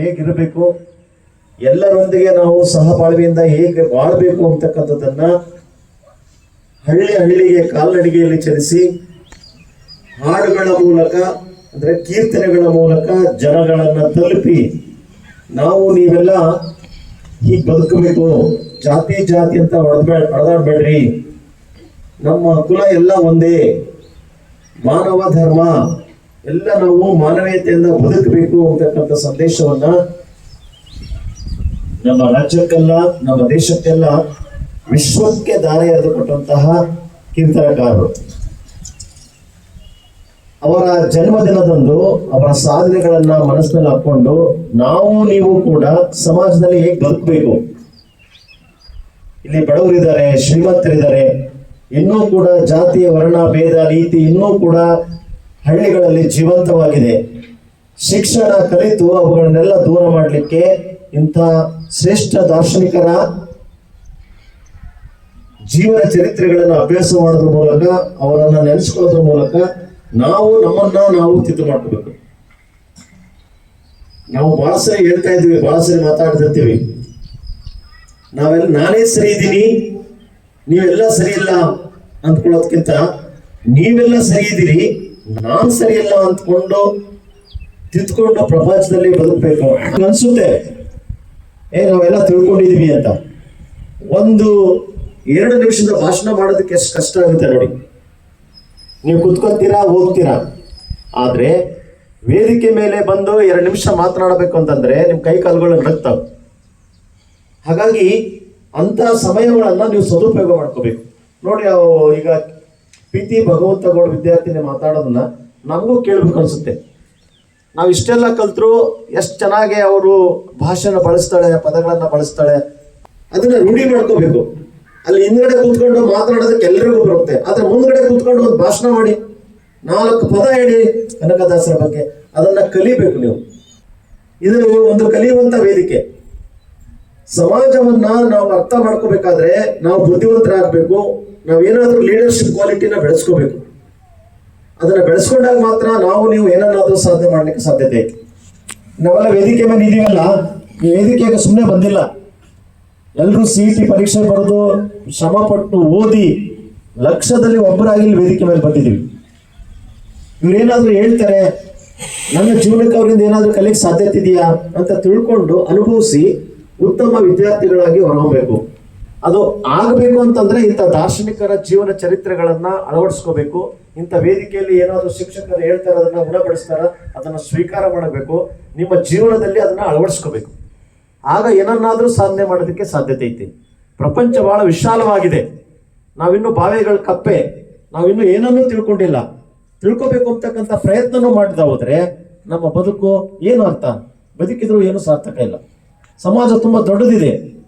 ಹೇಗಿರಬೇಕು? ಎಲ್ಲರೊಂದಿಗೆ ನಾವು ಸಹಬಾಳ್ವೆಯಿಂದ ಹೇಗೆ ಬಾಳ್ಬೇಕು ಅಂತಕ್ಕಂಥದ್ದನ್ನ ಹಳ್ಳಿ ಹಳ್ಳಿಗೆ ಕಾಲ್ನಡಿಗೆಯಲ್ಲಿ ಚಲಿಸಿ, ಹಾಡುಗಳ ಮೂಲಕ, ಅಂದ್ರೆ ಕೀರ್ತನೆಗಳ ಮೂಲಕ ಜನಗಳನ್ನ ತಲುಪಿ, ನಾವು ನೀವೆಲ್ಲ ಹೀಗೆ ಬದುಕಬೇಕು, ಜಾತಿ ಜಾತಿ ಅಂತ ಹೊಡೆದ್ಬೇಡ ಹೊಡೆದಾಡ್ಬೇಡ್ರಿ. ನಮ್ಮ ಕುಲ ಎಲ್ಲ ಒಂದೇ. ಮಾನವ ಧರ್ಮ. ಎಲ್ಲ ನಾವು ಮಾನವೀಯತೆಯಿಂದ ಬದುಕಬೇಕು ಅಂತಕ್ಕಂಥ ಸಂದೇಶವನ್ನ ನಮ್ಮ ರಾಜ್ಯಕ್ಕೆಲ್ಲ, ನಮ್ಮ ದೇಶಕ್ಕೆಲ್ಲ ವಿಶ್ವಕ್ಕೆ ದಾರಿ ಎರೆದುಕೊಟ್ಟಂತಹ ಕೀರ್ತನಕಾರರು ಅವರ ಜನ್ಮದಿನದಂದು ಅವರ ಸಾಧನೆಗಳನ್ನ ಮನಸ್ಸಿನಲ್ಲಿ ಹಾಕೊಂಡು ನಾವು ನೀವು ಕೂಡ ಸಮಾಜದಲ್ಲಿ ಹೇಗೆ ಬದುಕಬೇಕು? ಇಲ್ಲಿ ಬಡವರಿದ್ದಾರೆ, ಶ್ರೀಮಂತರಿದ್ದಾರೆ, ಇನ್ನೂ ಕೂಡ ಜಾತಿ ವರ್ಣ ಭೇದ ರೀತಿ ಇನ್ನೂ ಕೂಡ ಹಳ್ಳಿಗಳಲ್ಲಿ ಜೀವಂತವಾಗಿದೆ. ಶಿಕ್ಷಣ ಕಲಿತು ಅವುಗಳನ್ನೆಲ್ಲ ದೂರ ಮಾಡಲಿಕ್ಕೆ ಇಂಥ ಶ್ರೇಷ್ಠ ದಾರ್ಶನಿಕರ ಜೀವನ ಚರಿತ್ರೆಗಳನ್ನು ಅಭ್ಯಾಸ ಮಾಡೋದ್ರ ಮೂಲಕ, ಅವರನ್ನು ನೆನೆಸ್ಕೊಳ್ಳೋದ್ರ ಮೂಲಕ ನಾವು ನಮ್ಮನ್ನ ನಾವು ತಿದ್ದು ಮಾಡ್ಕೋಬೇಕು. ನಾವು ಬಹಳ ಸರಿ ಹೇಳ್ತಾ ಇದ್ದೀವಿ ಬಹಳ ಸರಿ ಮಾತಾಡ್ತಿರ್ತೀವಿ. ನಾವೆಲ್ಲ, ನಾನೇ ಸರಿ ಇದ್ದೀನಿ, ನೀವೆಲ್ಲ ಸರಿ ಇಲ್ಲ ಅಂದ್ಕೊಳ್ಳೋದ್ಕಿಂತ ನೀವೆಲ್ಲ ಸರಿ ಇದ್ದೀರಿ ನಾನ್ ಸರಿ ಇಲ್ಲ ಅಂದ್ಕೊಂಡು ತಿದ್ಕೊಂಡು ಪ್ರಪಂಚದಲ್ಲಿ ಬದುಕಬೇಕು. ಅನ್ಸುತ್ತೆ. ಏ, ನಾವೆಲ್ಲ ತಿಳ್ಕೊಂಡಿದೀವಿ ಅಂತ. ಒಂದು ಎರಡು ನಿಮಿಷದ ಭಾಷಣ ಮಾಡೋದಕ್ಕೆ ಎಷ್ಟು ಕಷ್ಟ ಆಗುತ್ತೆ ನೋಡಿ. ನೀವು ಕುತ್ಕೊತೀರಾ, ಹೋಗ್ತೀರಾ? ಆದರೆ ವೇದಿಕೆ ಮೇಲೆ ಬಂದು ಎರಡು ನಿಮಿಷ ಮಾತನಾಡಬೇಕು ಅಂತಂದ್ರೆ ನಿಮ್ಮ ಕೈ ಕಾಲುಗಳು ನಡುಕ್ತಾವೆ ಹಾಗಾಗಿ ಅಂತ ಸಮಯಗಳನ್ನು ನೀವು ಸದುಪಯೋಗ ಮಾಡ್ಕೋಬೇಕು. ನೋಡಿ ಈಗ ಪಿ ಟಿ ಭಗವಂತ ಗೌಡ ವಿದ್ಯಾರ್ಥಿನಿ ಮಾತಾಡೋದನ್ನ ನಮಗೂ ಕೇಳಬೇಕು ಅನ್ಸುತ್ತೆ. ನಾವು ಇಷ್ಟೆಲ್ಲ ಕಲ್ತರು ಎಷ್ಟು ಚೆನ್ನಾಗಿ ಅವರು ಭಾಷೆನ ಬಳಸ್ತಾಳೆ, ಪದಗಳನ್ನ ಬಳಸ್ತಾಳೆ, ಅದನ್ನ ರೂಢಿ ಮಾಡ್ಕೋಬೇಕು. ಅಲ್ಲಿ ಹಿಂದ್ಗಡೆ ಕೂತ್ಕೊಂಡು ಮಾತನಾಡೋದಕ್ಕೆ ಎಲ್ರಿಗೂ ಬರುತ್ತೆ. ಆದ್ರೆ ಮುಂದ್ಗಡೆ ಕೂತ್ಕೊಂಡು ಒಂದು ಭಾಷಣ ಮಾಡಿ, ನಾಲ್ಕು ಪದ ಹೇಳಿ ಕನಕದಾಸರ ಬಗ್ಗೆ ಅದನ್ನ ಕಲಿಬೇಕು ನೀವು. ಇದು ಒಂದು ಕಲಿಯುವಂತ ವೇದಿಕೆ. ಸಮಾಜವನ್ನ ನಾವು ಅರ್ಥ ಮಾಡ್ಕೋಬೇಕಾದ್ರೆ ನಾವು ಬುದ್ಧಿವಂತರಾಗಬೇಕು ನಾವು ಏನಾದರೂ ಲೀಡರ್ಶಿಪ್ ಕ್ವಾಲಿಟಿನ ಬೆಳೆಸ್ಕೋಬೇಕು. ಅದನ್ನು ಬೆಳೆಸ್ಕೊಂಡಾಗ ಮಾತ್ರ ನಾವು ನೀವು ಏನನ್ನಾದರೂ ಸಾಧನೆ ಮಾಡಲಿಕ್ಕೆ ಸಾಧ್ಯತೆ ಐತಿ. ನಾವೆಲ್ಲ ವೇದಿಕೆ ಮೇಲೆ ಇದೀವಲ್ಲ, ಈ ವೇದಿಕೆಗೆ ಸುಮ್ಮನೆ ಬಂದಿಲ್ಲ. ಎಲ್ಲರೂ ಸಿ ಟಿ ಪರೀಕ್ಷೆ ಬರೆದು ಶ್ರಮ ಪಟ್ಟು ಓದಿ ಲಕ್ಷದಲ್ಲಿ ಒಬ್ಬರಾಗಿ ವೇದಿಕೆ ಮೇಲೆ ಬಂದಿದ್ದೀವಿ. ಇವರೇನಾದರೂ ಹೇಳ್ತಾರೆ, ನನ್ನ ಜೀವನಕ್ಕೆ ಅವರಿಂದ ಏನಾದರೂ ಕಲಿಯಕ್ಕೆ ಸಾಧ್ಯತೆ ಇದೆಯಾ ಅಂತ ತಿಳ್ಕೊಂಡು ಅನುಭವಿಸಿ ಉತ್ತಮ ವಿದ್ಯಾರ್ಥಿಗಳಾಗಿ ಹೊರಹೋಗ್ಬೇಕು ಅದು ಆಗಬೇಕು ಅಂತಂದ್ರೆ ಇಂಥ ದಾರ್ಶನಿಕರ ಜೀವನ ಚರಿತ್ರೆಗಳನ್ನ ಅಳವಡಿಸ್ಕೋಬೇಕು. ಇಂಥ ವೇದಿಕೆಯಲ್ಲಿ ಏನಾದರೂ ಶಿಕ್ಷಕರು ಹೇಳ್ತಾರೆ ಅದನ್ನ ಗುಣಪಡಿಸ್ತಾರ, ಅದನ್ನ ಸ್ವೀಕಾರ ಮಾಡಬೇಕು. ನಿಮ್ಮ ಜೀವನದಲ್ಲಿ ಅದನ್ನ ಅಳವಡಿಸ್ಕೋಬೇಕು. ಆಗ ಏನನ್ನಾದರೂ ಸಾಧನೆ ಮಾಡೋದಕ್ಕೆ ಸಾಧ್ಯತೆ ಐತಿ. ಪ್ರಪಂಚ ಬಹಳ ವಿಶಾಲವಾಗಿದೆ. ನಾವಿನ್ನು ಭಾವೆಗಳ ಕಪ್ಪೆ, ನಾವಿನ್ನು ಏನನ್ನೂ ತಿಳ್ಕೊಂಡಿಲ್ಲ. ತಿಳ್ಕೊಬೇಕು ಅಂತಕ್ಕಂಥ ಪ್ರಯತ್ನನೂ ಮಾಡ್ತಾ ಹೋದ್ರೆ ನಮ್ಮ ಬದುಕು ಏನು ಅರ್ಥ? ಬದುಕಿದ್ರು ಏನು ಸಾರ್ಥಕ ಇಲ್ಲ. ಸಮಾಜ ತುಂಬಾ ದೊಡ್ಡದಿದೆ.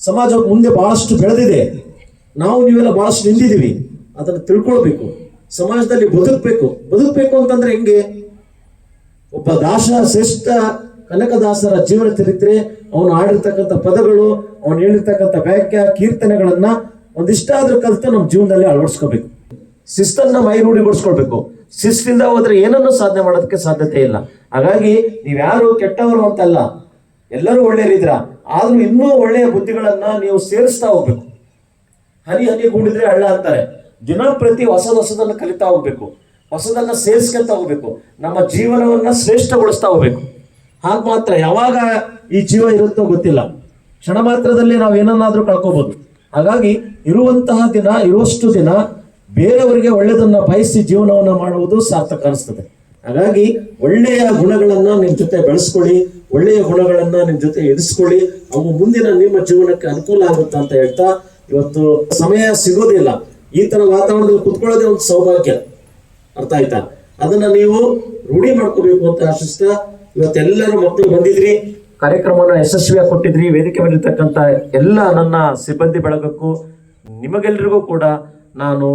ಸಮಾಜ ಮುಂದೆ ಬಹಳಷ್ಟು ಬೆಳೆದಿದೆ. ನಾವು ನೀವೆಲ್ಲ ಬಹಳಷ್ಟು ನಿಂತಿದ್ದೀವಿ. ಅದನ್ನು ತಿಳ್ಕೊಳ್ಬೇಕು. ಸಮಾಜದಲ್ಲಿ ಬದುಕಬೇಕು. ಬದುಕಬೇಕು ಅಂತಂದ್ರೆ ಹೆಂಗೆ? ಒಬ್ಬ ದಾಸ, ಶ್ರೇಷ್ಠ, ಕನಕದಾಸರ ಜೀವನ ಚರಿತ್ರೆ, ಅವನು ಆಡಿರ್ತಕ್ಕಂಥ ಪದಗಳು, ಅವನು ಹೇಳಿರ್ತಕ್ಕಂಥ ವ್ಯಾಖ್ಯ, ಕೀರ್ತನೆಗಳನ್ನ ಒಂದಿಷ್ಟಾದ್ರೂ ಕಲಿತು ನಮ್ಮ ಜೀವನದಲ್ಲಿ ಅಳವಡಿಸ್ಕೋಬೇಕು. ಶಿಸ್ತನ್ನ ಮೈ ರೂಢಿಗೊಳಿಸ್ಕೊಳ್ಬೇಕು ಶಿಸ್ತಿಂದ ಹೋದ್ರೆ ಏನನ್ನು ಸಾಧನೆ ಮಾಡೋದಕ್ಕೆ ಸಾಧ್ಯತೆ ಇಲ್ಲ. ಹಾಗಾಗಿ ನೀವ್ಯಾರು ಕೆಟ್ಟವರು ಅಂತಲ್ಲ, ಎಲ್ಲರೂ ಒಳ್ಳೆಯರಿದ್ರ ಆದ್ರೂ ಇನ್ನೂ ಒಳ್ಳೆಯ ಬುದ್ಧಿಗಳನ್ನ ನೀವು ಸೇರಿಸ್ತಾ ಹೋಗ್ಬೇಕು. ಹನಿ ಹನಿ ಗೂಡಿದ್ರೆ ಹಳ್ಳ ಅಂತಾರೆ. ದಿನ ಪ್ರತಿ ಹೊಸದ ಹೊಸದನ್ನ ಕಲಿತಾ ಹೋಗ್ಬೇಕು. ಹೊಸದನ್ನು ಸೇರಿಸ್ಕೊಂತ ಹೋಗ್ಬೇಕು. ನಮ್ಮ ಜೀವನವನ್ನ ಶ್ರೇಷ್ಠಗೊಳಿಸ್ತಾ ಹೋಗ್ಬೇಕು. ಹಾಗ ಮಾತ್ರ ಯಾವಾಗ ಈ ಜೀವ ಇರುತ್ತೋ ಗೊತ್ತಿಲ್ಲ. ಕ್ಷಣ ಮಾತ್ರದಲ್ಲಿ ನಾವು ಏನನ್ನಾದರೂ ಕಳ್ಕೋಬಹುದು ಹಾಗಾಗಿ ಇರುವಂತಹ ದಿನ, ಇರುವಷ್ಟು ದಿನ ಬೇರೆಯವರಿಗೆ ಒಳ್ಳೆಯದನ್ನ ಬಯಸಿ ಜೀವನವನ್ನ ಮಾಡುವುದು ಸಾರ್ಥಕ ಅನಿಸ್ತದೆ. ಹಾಗಾಗಿ ಒಳ್ಳೆಯ ಗುಣಗಳನ್ನ ನಿಮ್ಮ ಜೊತೆ ಬೆಳೆಸ್ಕೊಳ್ಳಿ. ಒಳ್ಳೆಯ ಗುಣಗಳನ್ನ ನಿಮ್ಮ ಜೊತೆ ಎದುರಿಸ್ಕೊಳ್ಳಿ. ಅವು ಮುಂದಿನ ನಿಮ್ಮ ಜೀವನಕ್ಕೆ ಅನುಕೂಲ ಆಗುತ್ತೆ ಅಂತ ಹೇಳ್ತಾ, ಇವತ್ತು ಸಮಯ ಸಿಗೋದಿಲ್ಲ. ಈ ತರ ವಾತಾವರಣದಲ್ಲಿ ಕುತ್ಕೊಳ್ಳೋದೇ ಒಂದು ಸೌಭಾಗ್ಯ. ಅರ್ಥ ಆಯ್ತಾ? ಅದನ್ನ ನೀವು ರೂಢಿ ಮಾಡ್ಕೋಬೇಕು ಅಂತ ಆಶಿಸ್ತಾ, ಇವತ್ತೆಲ್ಲರೂ ಮಕ್ಕಳು ಬಂದಿದ್ರಿ, ಕಾರ್ಯಕ್ರಮನ ಯಶಸ್ವಿಯಾಗಿ ಕೊಟ್ಟಿದ್ರಿ, ವೇದಿಕೆ ಮೇಲಿರ್ತಕ್ಕಂಥ ಎಲ್ಲ ನನ್ನ ಸಿಬ್ಬಂದಿ ಬಳಗಕ್ಕೂ ನಿಮಗೆಲ್ಲರಿಗೂ ಕೂಡ ನಾನು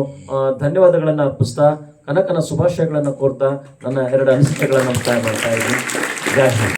ಧನ್ಯವಾದಗಳನ್ನು ಅರ್ಪಿಸ್ತಾ, ಕನಕನ ಶುಭಾಶಯಗಳನ್ನು ಕೋರ್ತಾ, ನನ್ನ ಎರಡು ಅನಿಸಿಕೆಗಳನ್ನು ಮುಕ್ತಾಯ ಮಾಡ್ತಾ ಇದ್ದೀನಿ.